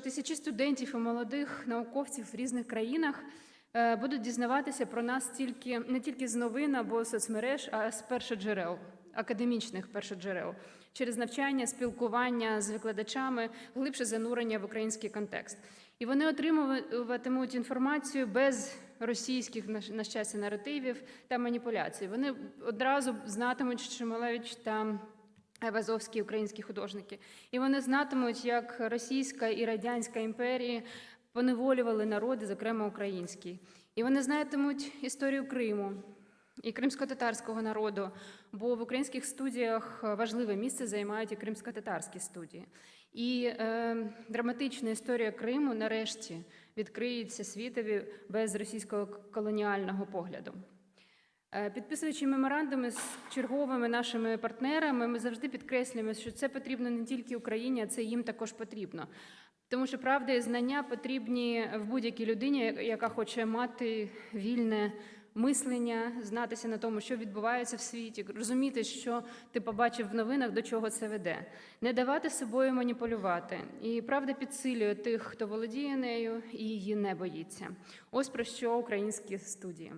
Тисячі студентів і молодих науковців в різних країнах е, будуть дізнаватися про нас тільки не тільки з новин або соцмереж, а з першоджерел, академічних першоджерел, через навчання, спілкування з викладачами, глибше занурення в український контекст. І вони отримуватимуть інформацію без російських на щастя наративів та маніпуляцій. Вони одразу знатимуть, що Шималевич та Вазовські українські художники. І вони знатимуть, як Російська і Радянська імперії поневолювали народи, зокрема український. І вони знатимуть історію Криму і кримсько-татарського народу, бо в українських студіях важливе місце займають і кримсько-татарські студії. І е, драматична історія Криму нарешті відкриється світові без російського колоніального погляду. Е, Підписуючи меморандуми з черговими нашими партнерами, ми завжди підкреслюємо, що це потрібно не тільки Україні, а це їм також потрібно. Тому що правда і знання потрібні в будь-якій людині, яка хоче мати вільне мислення, знатися на тому, що відбувається в світі, розуміти, що ти побачив в новинах, до чого це веде, не давати собою маніпулювати. І правда підсилює тих, хто володіє нею і її не боїться. Ось про що українські студії.